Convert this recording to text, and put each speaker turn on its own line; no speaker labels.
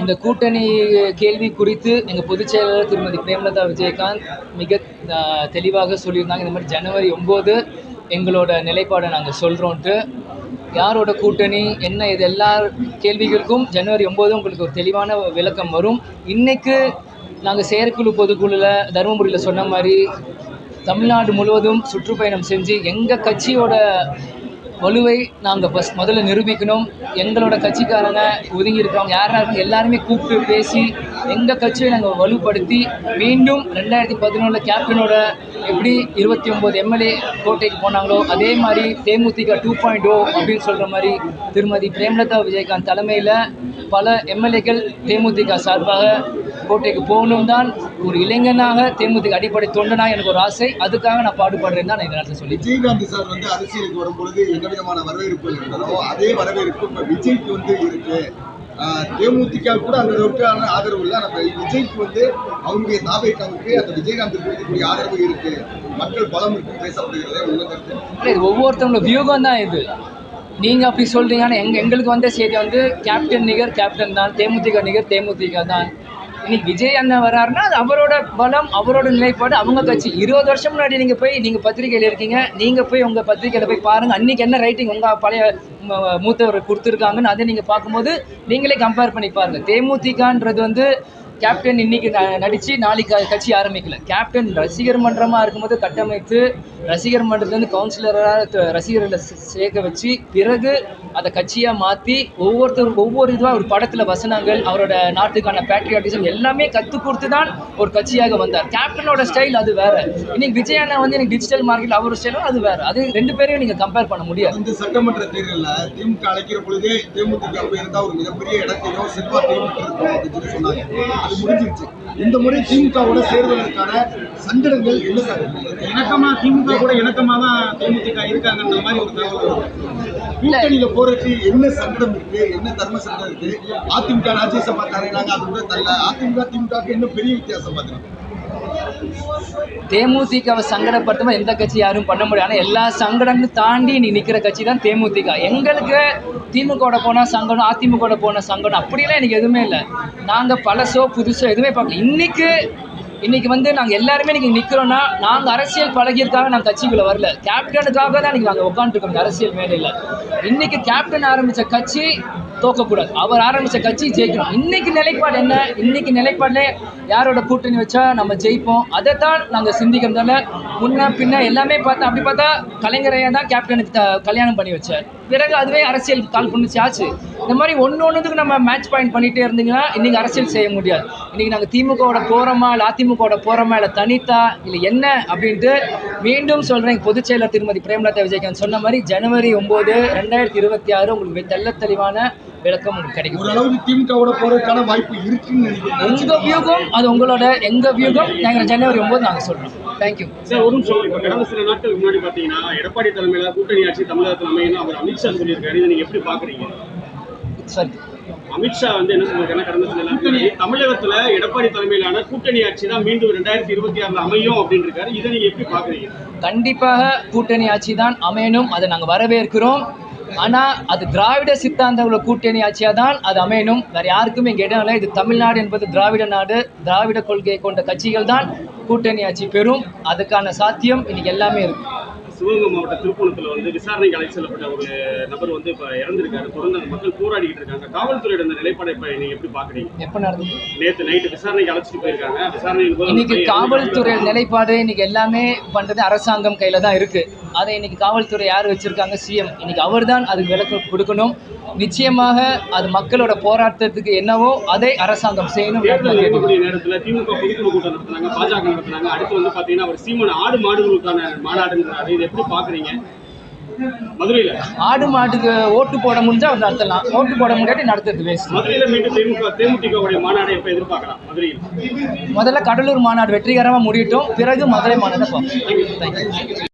இந்த கூட்டணி கேள்வி குறித்து எங்கள் பொதுச் செயலாளர் திருமதி பிரேமலதா விஜயகாந்த் மிக தெளிவாக சொல்லியிருந்தாங்க. இந்த மாதிரி ஜனவரி ஒம்பது எங்களோட நிலைப்பாடை நாங்கள் சொல்கிறோன்ட்டு யாரோட கூட்டணி என்ன இது எல்லா கேள்விகளுக்கும் ஜனவரி ஒம்பது உங்களுக்கு ஒரு தெளிவான விளக்கம் வரும். இன்றைக்கு நாங்கள் செயற்குழு பொதுக்குழுவில் தருமபுரியில் சொன்ன மாதிரி தமிழ்நாடு முழுவதும் சுற்றுப்பயணம் செஞ்சு எங்கள் கட்சியோட வலுவை நாங்கள் ஃபஸ்ட் முதல்ல நிரூபிக்கணும். எங்களோட கட்சிக்காரங்க ஒதுங்கி இருக்கிறவங்க யார் இருக்கும் எல்லாருமே கூப்பிட்டு பேசி எங்கள் கட்சியை நாங்கள் வலுப்படுத்தி மீண்டும் ரெண்டாயிரத்தி பதினொன்றில் கேப்டனோட எப்படி இருபத்தி ஒம்பது எம்எல்ஏ கோட்டைக்கு போனாங்களோ அதே மாதிரி தேமுதிக டூ பாயிண்ட் ஓ அப்படின்னு சொல்கிற மாதிரி திருமதி பிரேமலதா விஜயகாந்த் தலைமையில் பல எம்எல்ஏக்கள் தேமுதிக சார்பாக கோட்டைக்கு போகணும் தான் ஒரு இளைஞனாக தேமுதிக அடிப்படை தொண்டனா எனக்கு ஒரு ஆசை. அதுக்காக நான் பாடுபடுறேன்னு தான் நான் இந்த நேரத்தில் சொல்லி
விஜயகாந்த் சார் வந்து அரசியலுக்கு வரும்பொழுது என்ன விதமான வரவேற்பு இருந்ததோ அதே வரவேற்பு இப்ப விஜய்க்கு வந்து இருக்கு. தேமுதிக கூட அந்த அளவுக்கான ஆதரவு இல்லை. நம்ம விஜய்க்கு வந்து அவருடைய தாபேக்காவுக்கு அந்த விஜயகாந்த் இருக்கக்கூடிய ஆதரவு இருக்கு. மக்கள் பலம் இருக்கு பேசப்படுகிறது
இது ஒவ்வொருத்தவங்களோட வியூகம் தான் இது. நீங்கள் அப்படி சொல்கிறீங்க ஆனால் எங்க எங்களுக்கு வந்த செய்தி வந்து கேப்டன் நிகர் கேப்டன் தான். தேமுதிக நிகர் தேமுதிக தான். இன்னைக்கு விஜய் அண்ணன் வராருன்னா அது அவரோட பலம் அவரோட நிலைப்பாடு அவங்க கட்சி. இருபது வருஷம் முன்னாடி நீங்கள் போய் நீங்கள் பத்திரிகையில் இருக்கீங்க. நீங்கள் போய் உங்கள் பத்திரிகையில் போய் பாருங்கள் அன்றைக்கி என்ன ரைட்டிங் உங்கள் பழைய மூத்தவர் கொடுத்துருக்காங்கன்னு அதை நீங்கள் பார்க்கும்போது நீங்களே கம்பேர் பண்ணி பாருங்கள் தேமுதிகன்றது வந்து கேப்டன் இன்னைக்கு நடித்து நடிச்சு நாளைக்கு கட்சி ஆரம்பிக்கல. கேப்டன் ரசிகர் மன்றமாக இருக்கும்போது கட்டமைத்து ரசிகர் மன்றத்துலேருந்து கவுன்சிலராக ரசிகர்களை சேர்க்க வச்சு பிறகு அதை கட்சியாக மாற்றி ஒவ்வொருத்தரும் ஒவ்வொரு இதுவாக ஒரு படத்தில் வசனங்கள் அவரோட நாட்டுக்கான பேட்ரியாட்டிசம் எல்லாமே கற்றுக் கொடுத்து தான் ஒரு கட்சியாக வந்தார். கேப்டனோட ஸ்டைல் அது வேற. இன்னைக்கு விஜய் அண்ணா வந்து எனக்கு டிஜிட்டல் மார்க்கெட் அவர் ஸ்டைலும் அது வேற. அது ரெண்டு பேரையும் நீங்கள் கம்பேர் பண்ண முடியாது.
இந்த சட்டமன்ற தேர்தலில் திமுக அழைக்கிற பொழுதே திமுக ஒரு மிகப்பெரிய இடத்தையோ செல்வாக்கையும் சொன்னாங்க. அது முடிஞ்சிருச்சு. இந்த முறை திமுகவோட சேர்வதற்கான சங்கடங்கள் என்ன சார்
இணக்கமா திமுக கூட இணக்கமா தான் தேமுதிக இருக்காங்கன்ற மாதிரி ஒரு தகவல்.
கூட்டணியில போறதுக்கு என்ன சங்கடம் இருக்கு? என்ன தர்ம சங்கடம் இருக்கு? அதிமுக ராஜ்யசபா தரையினாங்க அது கூட தரல. அதிமுக திமுக இன்னும் பெரிய வித்தியாசம் பார்த்துருக்கோம்
தேமுதிகவை சங்கடப்படுத்தாம எந்த கட்சி யாரும் பண்ண முடியாது. ஆனால் எல்லா சங்கடங்களும் தாண்டி நீ நிற்கிற கட்சி தான் தேமுதிக. எங்களுக்கு திமுகவோட போனால் சங்கடம் அதிமுகவோட போன சங்கடம் அப்படிலாம் எனக்கு எதுவுமே இல்லை. நாங்கள் பழசோ புதுசோ எதுவுமே பார்க்கல. இன்னைக்கு இன்னைக்கு வந்து நாங்கள் எல்லாருமே இன்னைக்கு நிற்கிறோன்னா நாங்கள் அரசியல் பழகியிருக்காக நாங்கள் கட்சிக்குள்ளே வரல. கேப்டனுக்காக தான் நீங்கள் நாங்கள் உட்காந்துருக்கோம் அரசியல் மேடையில். இன்னைக்கு கேப்டன் ஆரம்பித்த கட்சி தோக்கக்கூடாது. அவர் ஆரம்பித்த கட்சி ஜெயிக்கணும். இன்னைக்கு நிலைப்பாடு என்ன? இன்னைக்கு நிலைப்பாடில் யாரோட கூட்டணி வச்சா நம்ம ஜெயிப்போம்? அதை தான் நாங்கள் சிந்திக்கிறதால முன்ன பின்ன எல்லாமே பார்த்தா அப்படி பார்த்தா கலைஞரையா தான் கேப்டனுக்கு த கல்யாணம் பண்ணி வச்சார். பிறகு அதுவே அரசியல் கால் பண்ணிச்சு ஆச்சு. இந்த மாதிரி ஒன்று ஒன்றுக்கு நம்ம மேட்ச் பாயிண்ட் பண்ணிகிட்டே இருந்தீங்கன்னா இன்றைக்கி அரசியல் செய்ய முடியாது. இன்றைக்கி நாங்கள் திமுகவோட போகிறோமா இல்லை அதிமுகவோட போகிறோமா இல்லை தனித்தா இல்லை என்ன அப்படின்ட்டு மீண்டும் சொல்கிறேன் பொதுச் செயலர் திருமதி பிரேமலதா விஜயகாந்த் சொன்ன மாதிரி ஜனவரி ஒம்பது ரெண்டாயிரத்தி இருபத்தி ஆறு உங்களுக்கு தெள்ள தெளிவான விளக்கம் உங்களுக்கு கிடைக்கும்.
ஓரளவுக்கு திமுகவோட போறதுக்கான வாய்ப்பு இருக்குன்னு நினைக்கிறேன்.
உங்கள் வியூகம் அது உங்களோட எங்கள் வியூகம் நாங்கள் ஜனவரி ஒம்பது நாங்கள் சொல்கிறோம் தேங்க்யூ
சார் ஒரு நிமிஷம் இப்போ கடந்த சில நாட்களுக்கு முன்னாடி பார்த்தீங்கன்னா எடப்பாடி தலைமையில கூட்டணி ஆட்சி தமிழகத்தில் அமையணும். அவர் அமித்ஷா சொல்லியிருக்காரு. இதை நீங்க எப்படி பாக்குறீங்க?
சரி
அமித்ஷா வந்து என்ன சொல்லியிருக்காருன்னா கடந்த சில தமிழகத்துல எடப்பாடி தலைமையிலான கூட்டணி ஆட்சி தான் மீண்டும் ரெண்டாயிரத்தி இருபத்தி ஆறுல அமையும் அப்படின்னு இருக்காரு. இதை நீங்க எப்படி பாக்குறீங்க?
கண்டிப்பாக கூட்டணி ஆட்சி தான் அமையணும். அதை நாங்கள் வரவேற்கிறோம். ஆனால் அது திராவிட சித்தாந்தங்கள கூட்டணி ஆட்சியாக தான் அது அமையணும். வேறு யாருக்குமே இங்கே இடம் இல்லை. இது தமிழ்நாடு என்பது திராவிட நாடு திராவிட கொள்கையை கொண்ட கட்சிகள் தான் கூட்டணி ஆட்சி பெறும். அதுக்கான சாத்தியம் இன்னைக்கு எல்லாமே இருக்கு.
சிவகங்கை மாவட்ட திருப்பூணத்துல வந்து விசாரணைக்கு அழைத்து செல்லப்பட்ட ஒரு நபர் வந்து இப்ப இறந்திருக்காரு. தொடர்ந்து அந்த மக்கள் போராடிக்கிட்டு இருக்காங்க. காவல்துறையோட இந்த நிலைப்பாடை இப்ப நீங்க எப்படி பாக்குறீங்க
எப்போ நடந்தது?
நேத்து நைட்டு விசாரணைக்கு அழைச்சிட்டு போயிருக்காங்க. அந்த
இன்னைக்கு காவல்துறை நிலைப்பாடு இன்னைக்கு எல்லாமே பண்றது அரசாங்கம் கையில தான் இருக்கு. அதை இன்னைக்கு காவல்துறை யார் வச்சிருக்காங்க? சிஎம் இன்னைக்கு அவர் தான் அதுக்கு விளக்கம் கொடுக்கணும். நிச்சயமாக அது மக்களோட போராட்டத்துக்கு என்னவோ அதை அரசாங்கம் செய்யணும்.
நேரத்துல திமுக பொதுக்குழு கூட்டம் நடத்துனாங்க பாஜக நடத்துனாங்க அடுத்து வந்து பாத்தீங்கன்னா அவர் சீமன் ஆடு மாடுகளுக்கான மாநாடுங்கிறாரு. எப்படி பாக்குறீங்க மதுரையில?
ஆடு மாட்டுக்கு ஓட்டு போட முடிஞ்சா நடத்தலாம். ஓட்டு போட முடியாட்டி நடத்துறது வேஸ்ட்
மதுரையில மீண்டும் திமுக தேமுதிகவுடைய மாநாடு எப்ப எதிர்பார்க்கலாம்? மதுரையில்.
முதல்ல கடலூர் மாநாடு வெற்றிகரமாக முடியட்டும். பிறகு மதுரை மாநாடு பார்ப்போம்.